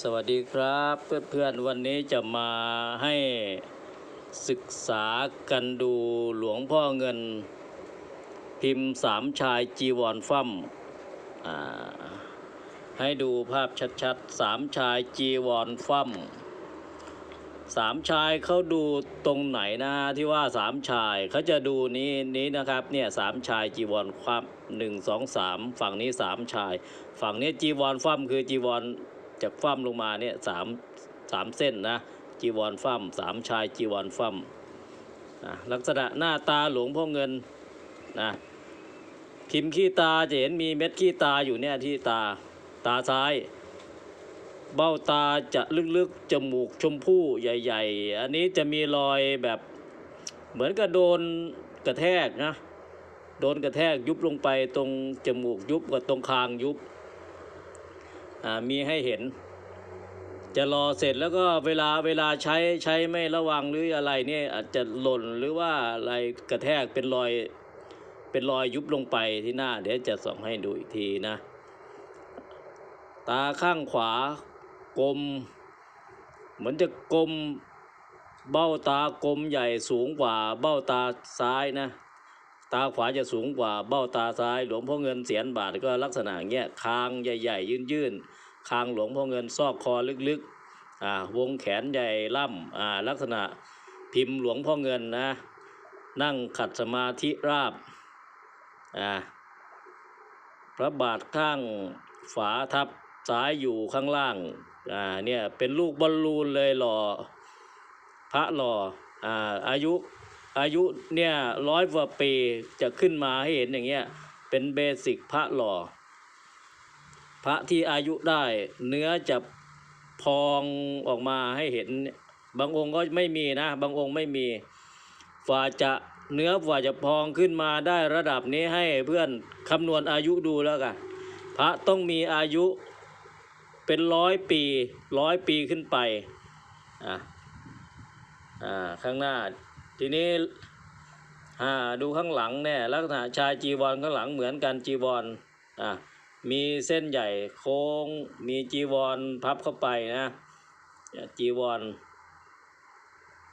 สวัสดีครับเพื่อนๆวันนี้จะมาให้ศึกษากันดูหลวงพ่อเงิน พิมพ์สามชายจีวรฟั่มอ่าให้ดูภาพชัดๆสามชายจีวรฟั่มสามชายเขาดูตรงไหนนะที่ว่าสามชายเขาจะดูนี้นี้นะครับเนี่ยสามชายจีวรคว่ำหนึ่งสองสามฝั่งนี้สามชาย ฝั่งนี้จีวรฟั่มคือจีวร จากฟั่มลงมาเนี่ยสามสามเส้นนะจีวรฟั่มสามชายจีวรฟั่มนะลักษณะหน้าตาหลวงพ่อเงินนะพิมพ์ขี้ตาจะเห็นมีเม็ดขี้ตาอยู่เนี่ยที่ตาตาซ้าย เบ้าตาจะลึกๆจมูกชมพู่ใหญ่ ๆ อันนี้จะมีรอยแบบเหมือนกับโดนกระแทกนะโดนกระแทกยุบลงไปตรงจมูกยุบกับตรงคางยุบ มีให้เห็น จะรอเสร็จแล้วก็เวลาเวลาใช้ใช้ไม่ระวังหรืออะไรเนี่ยอาจจะหล่นหรือว่าอะไรกระแทกเป็นรอยเป็นรอยยุบลงไปที่หน้า เดี๋ยวจะส่องให้ดูอีกทีนะ ตาข้างขวากลม เหมือนจะกลมเบ้าตากลมใหญ่สูงกว่าเบ้าตาซ้ายนะ ตาขวาจะสูงกว่าเบ้าตาซ้าย หลวงพ่อเงินเสียนบาทก็ลักษณะเงี้ยคางใหญ่ๆ ยื่นๆ คางหลวงพ่อเงินซอกคอลึกๆ อ่าวงแขนใหญ่ล่ำอ่าลักษณะพิมพ์หลวงพ่อเงินนะ นั่งขัดสมาธิราบอ่าพระบาทข้างฝาทับซ้ายอยู่ข้างล่างอ่าเนี่ยเป็นลูกบอลลูนเลยหล่อพระหล่ออ่าอายุ อายุเนี่ยร้อยกว่าปีจะขึ้นมาให้เห็นอย่างเงี้ยเป็นเบสิกพระหล่อ พระที่อายุได้ เนื้อจะพองออกมาให้เห็น บางองค์ก็ไม่มีนะ บางองค์ไม่มีฝ่าจะเนื้อฝ่าจะพองขึ้นมาได้ระดับนี้ให้เพื่อนคำนวณอายุดูแล้วกันพระต้องมีอายุเป็นร้อยปีร้อยปีขึ้นไปอะอ่าข้างหน้า ทีนี้ดูข้างหลังเนี่ยลักษณะชายจีวรข้างหลังเหมือนกันจีวรอ่ามีเส้นใหญ่โค้งมีจีวรพับเข้าไปนะจีวร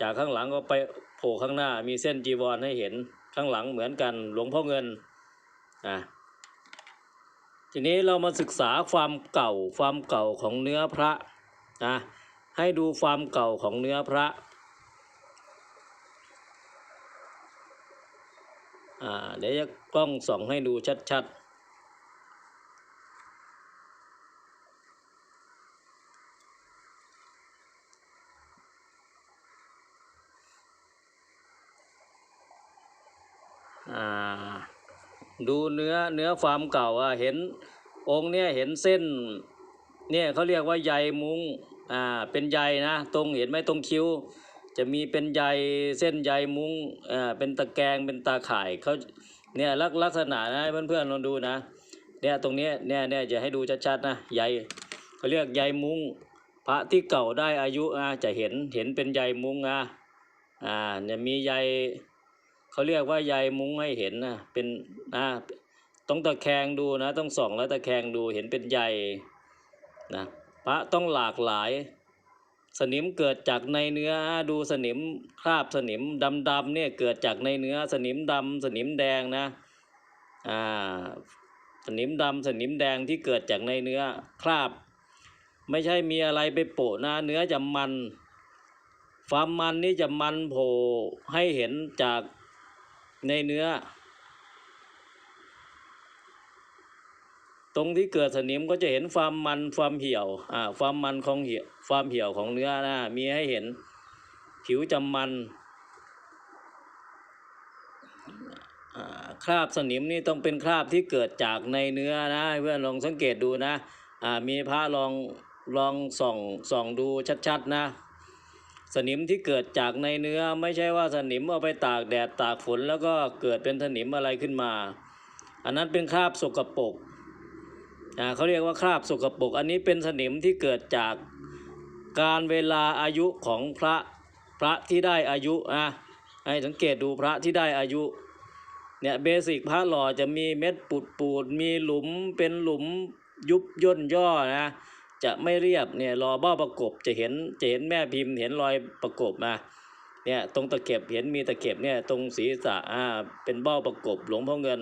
จากข้างหลังก็ไปโผล่ข้างหน้า มีเส้นจีวรให้เห็นข้างหลังเหมือนกันหลวงพ่อเงินอ่าทีนี้เรามาศึกษาความเก่าความเก่าของเนื้อพระนะให้ดูความเก่าของเนื้อพระ อ่า เดี๋ยวจะกล้องส่องให้ดูชัดๆอ่าดูเนื้อเนื้อความเก่าอะเห็นองค์เนี่ยเห็นเส้นเนี่ยเขาเรียกว่าใยมุ้งอ่าเป็นใยนะ ตรงเห็นไหมตรงคิ้ว จะมีเป็นใยเส้นใยมุ้งอ่าเป็นตะแกรงเป็นตาข่ายเขาเนี่ยลักลักษณะนะเพื่อนๆลองดูนะเนี่ยตรงนี้เนี่ยเนี่ยจะให้ดูชัดๆนะใยเขาเรียกใยมุ้งพระที่เก่าได้อายุอะจะเห็นเห็นเป็นใยมุ้งอะอ่าเนี่ยมีใยเขาเรียกว่าใยมุ้งให้เห็นนะเป็นอ่าต้องตะแคงดูนะต้องส่องแล้วตะแคงดูเห็นเป็นใยนะพระต้องหลากหลาย สนิมเกิดจากในเนื้อดูสนิมคราบสนิมดำๆเนี่ยเกิดจากในเนื้อสนิมดำสนิมแดงนะอ่าสนิมดำสนิมแดงที่เกิดจากในเนื้อคราบ ไม่ใช่มีอะไรไปโปะนะเนื้อจะมันความมันนี่จะมันโผล่ให้เห็นจากในเนื้อ ตรงที่เกิดสนิมก็จะเห็นความมันความเหี่ยวอ่าความมันของเหี่ยวความเหี่ยวของเนื้อนะมีให้เห็น ผิวจะมันคราบสนิมนี่ต้องเป็นคราบที่เกิดจากในเนื้อนะเพื่อนลองสังเกตดูนะอ่ามีพระลองลองส่องส่องดูชัดๆนะสนิมที่เกิดจากในเนื้อไม่ใช่ว่าสนิมเอาไปตากแดดตากฝนแล้วก็เกิดเป็นสนิมอะไรขึ้นมา อันนั้นเป็นคราบสกปรก เขาเรียกว่าคราบสกปรกอันนี้เป็นสนิมที่เกิดจากการเวลาอายุของพระพระที่ได้อายุอะให้สังเกตดูพระที่ได้อายุเนี่ยเบสิกพระหล่อจะมีเม็ดปูดปูดมีหลุมเป็นหลุมยุบย่นย่อนะจะไม่เรียบเนี่ยรอเบ้าประกบจะเห็นจะเห็นแม่พิมพ์เห็นรอยประกบมาเนี่ยตรงตะเข็บเห็นมีตะเข็บเนี่ยตรงศีรษะอ่าเป็นเบ้าประกบหลวงพ่อเงิน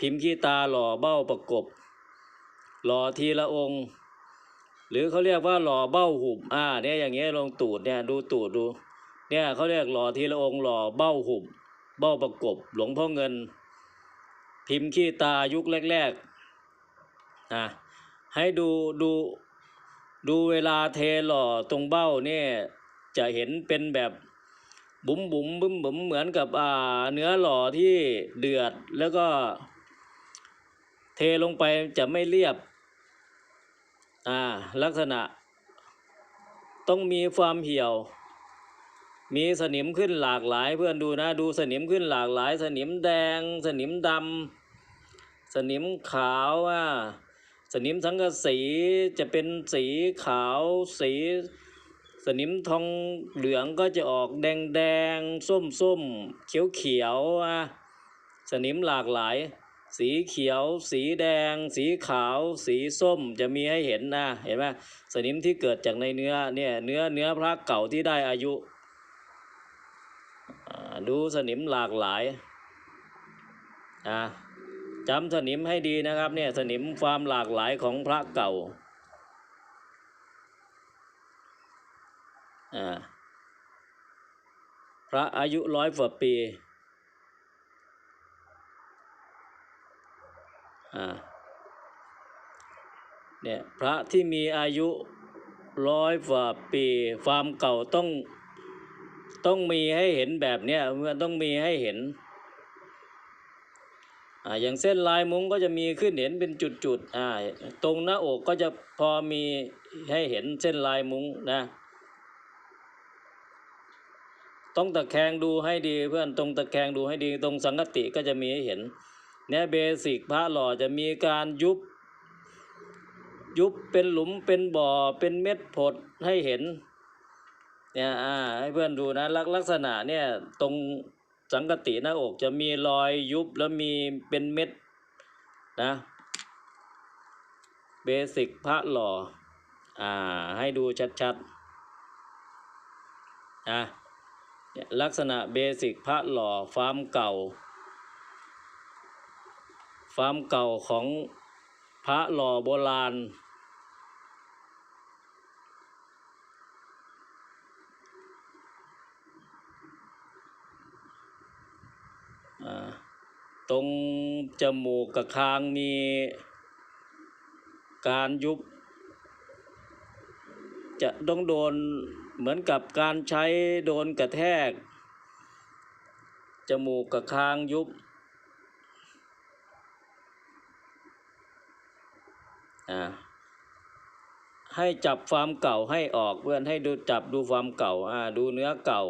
พิมพ์ขี้ตาหล่อเบ้าประกบ หล่อทีละองค์ หรือเขาเรียกว่าหล่อเบ้าหุบอ่าเนี่ยอย่างเงี้ยลงตูดเนี่ยดูตูดดู เนี่ยเขาเรียกหล่อทีละองค์หล่อเบ้าหุบเบ้าประกบหลวงพ่อเงิน พิมพ์ขี้ตายุคแรกๆนะให้ดูดูดูเวลาเทหล่อตรงเบ้าเนี่ยจะเห็นเป็นแบบบุ๋มบุ๋มบึ้มบุ๋มเหมือนกับอ่าเนื้อหล่อที่เดือดแล้วก็ เทลงไปจะไม่เรียบ อ่าลักษณะ ต้องมีความเหี่ยว มีสนิมขึ้นหลากหลายเพื่อนดูนะ ดูสนิมขึ้นหลากหลาย สนิมแดง สนิมดำสนิมขาวอะสนิมสังกะสีจะเป็นสีขาวสี สนิมทองเหลืองก็จะออกแดงแดงส้มส้มเขียวเขียวอะสนิมหลากหลาย สีเขียว สีแดง สีขาว สีส้มจะมีให้เห็นนะเห็นไหมสนิมที่เกิดจากในเนื้อเนี่ยเนื้อเนื้อพระเก่าที่ได้อายุ ดูสนิมหลากหลายอ่าจำสนิมให้ดีนะครับเนี่ยสนิมความหลากหลายของพระเก่าอ่าพระอายุร้อยกว่าปีอ่า เนี่ยพระที่มีอายุร้อยกว่าปีความเก่าต้องต้องมีให้เห็นแบบเนี้ยมันต้องมีให้เห็นอ่าอย่างเส้นลายมุ้งก็จะมีขึ้นเห็นเป็นจุดๆอ่าตรงหน้าอกก็จะพอมีให้เห็นเส้นลายมุ้งนะต้องตะแคงดูให้ดีเพื่อนตรงตะแคงดูให้ดีตรงสังกติก็จะมีให้เห็น เนี่ยเบสิกพระหล่อจะมีการยุบ ยุบเป็นหลุมเป็นบ่อเป็นเม็ดผดให้เห็นเนี่ยอ่าให้เพื่อนดูนะลักลักษณะเนี่ยตรงสังกติหน้าอกจะมีรอยยุบแล้วมีเป็นเม็ดนะเบสิกพระหล่ออ่าให้ดูชัดๆอะลักษณะเบสิกพระหล่อฟาร์มเก่า ฟามเก่าของพระหล่อโบราณ ตรงจมูกกับคางมีการยุบ จะต้องโดนเหมือนกับการใช้โดนกระแทก จมูกกับคางยุบ ให้จับความเก่าให้ออกเพื่อนให้ดูจับดูความเก่าอ่าดูเนื้อเก่า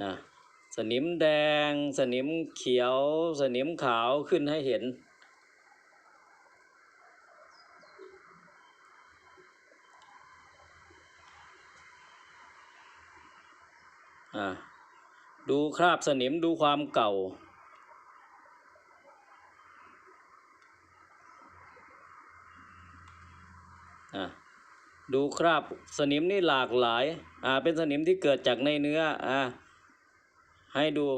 อะสนิมแดง สนิมเขียว สนิมขาวขึ้นให้เห็น อะ ดูคราบสนิมดูความเก่า ดูคราบสนิมนี่หลากหลายอ่าเป็นสนิมที่เกิดจากในเนื้ออ่าให้ดู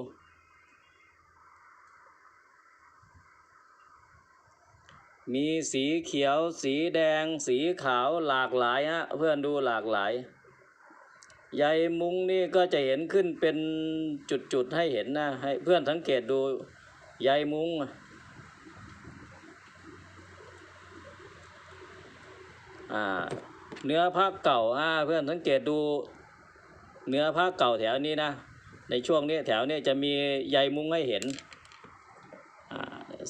มีสีเขียว สีแดง สีขาวหลากหลายฮะเพื่อนดูหลากหลาย ใยมุ้งนี่ก็จะเห็นขึ้นเป็นจุดๆให้เห็นนะให้เพื่อนสังเกตดูใยมุ้งอ่าเนื้อผ้าเก่าอ่าเพื่อนสังเกตดูเนื้อผ้าเก่าแถวนี้นะ ในช่วงนี้แถวนี้จะมีใยมุ้งให้เห็นอ่า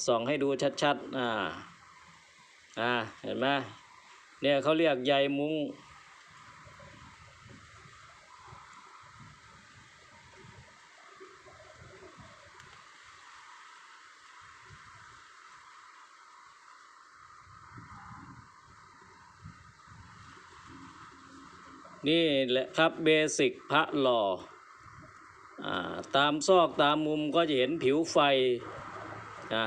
ส่องให้ดูชัดๆอ่าอ่าเห็นไหมเนี่ยเขาเรียกใยมุ้ง นี่แหละครับเบสิกพระหล่ออ่าตามซอกตามมุมก็จะเห็นผิวไฟนะ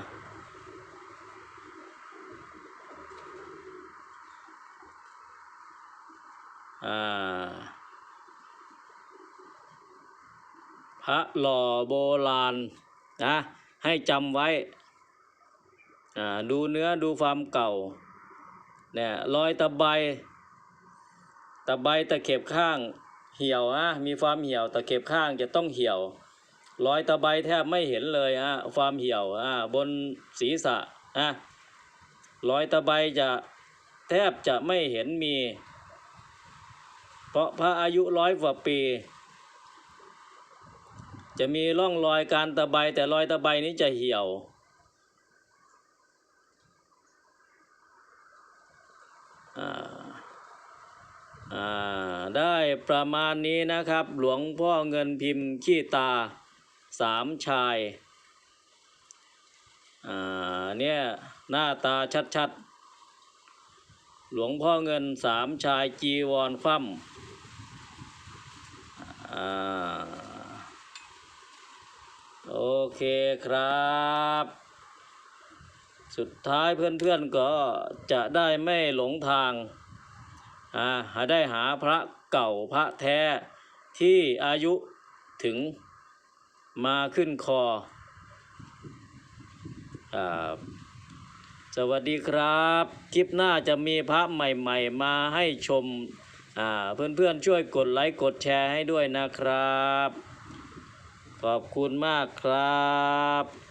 พระหล่อโบราณนะให้จำไว้ดูเนื้อดูความเก่าเนี่ยรอยตะไบ ตะไบตะเข็บข้างเหี่ยวอะมีความเหี่ยวตะเข็บข้างจะต้องเหี่ยวรอยตะไบแทบไม่เห็นเลยอะความเหี่ยวอะบนศีรษะอะรอยตะไบจะแทบจะไม่เห็นมี เพราะพระอายุร้อยกว่าปี จะมีร่องรอยการตะไบแต่รอยตะไบนี้จะเหี่ยว อ่า อ่า ได้ประมาณนี้นะครับ หลวงพ่อเงินพิมพ์ขี้ตาสามชายอ่าเนี่ยหน้าตาชัดๆ หลวงพ่อเงินสามชายจีวรคว่ำอ่าโอเคครับ สุดท้ายเพื่อนๆก็จะได้ไม่หลงทาง หาได้หาพระเก่าพระแท้ที่อายุถึงมาขึ้นคออสวัสดีครับ คลิปหน้าจะมีพระใหม่ๆ มาให้ชมอ่าเพื่อนๆช่วยกดไลค์กดแชร์ให้ด้วยนะครับ ขอบคุณมากครับ